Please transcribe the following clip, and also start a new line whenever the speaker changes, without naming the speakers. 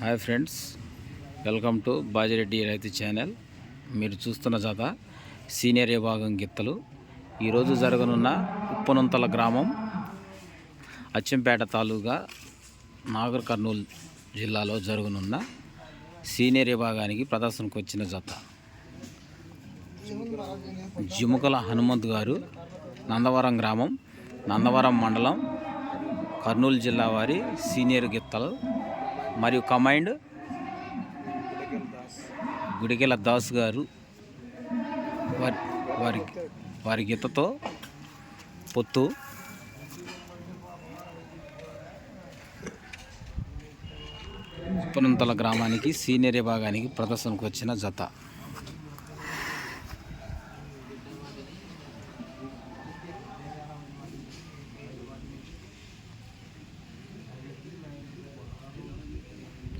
Hi friends welcome to Bajireddy రైతు channel. మీరు చూస్తున్న జత సీనియర్ విభాగం గిత్తలు. ఈరోజు జరగనున్న ఉప్పనంతల గ్రామం అచ్చంపేట తాలూకా నాగర్ కర్నూలు జిల్లాలో జరగనున్న సీనియర్ విభాగానికి ప్రదర్శనకు వచ్చిన జత. జిముకల హనుమంత్ గారు నందవరం గ్రామం నందవరం మండలం కర్నూలు జిల్లా వారి సీనియర్ గిత్తలు. మరియు కమైండ్ గుడికెల దాస్ గారు వారి వారి వారి గీతతో పొత్తు. ఉప్పనంతల గ్రామానికి సీనియర్ విభాగానికి ప్రదర్శనకు వచ్చిన జత.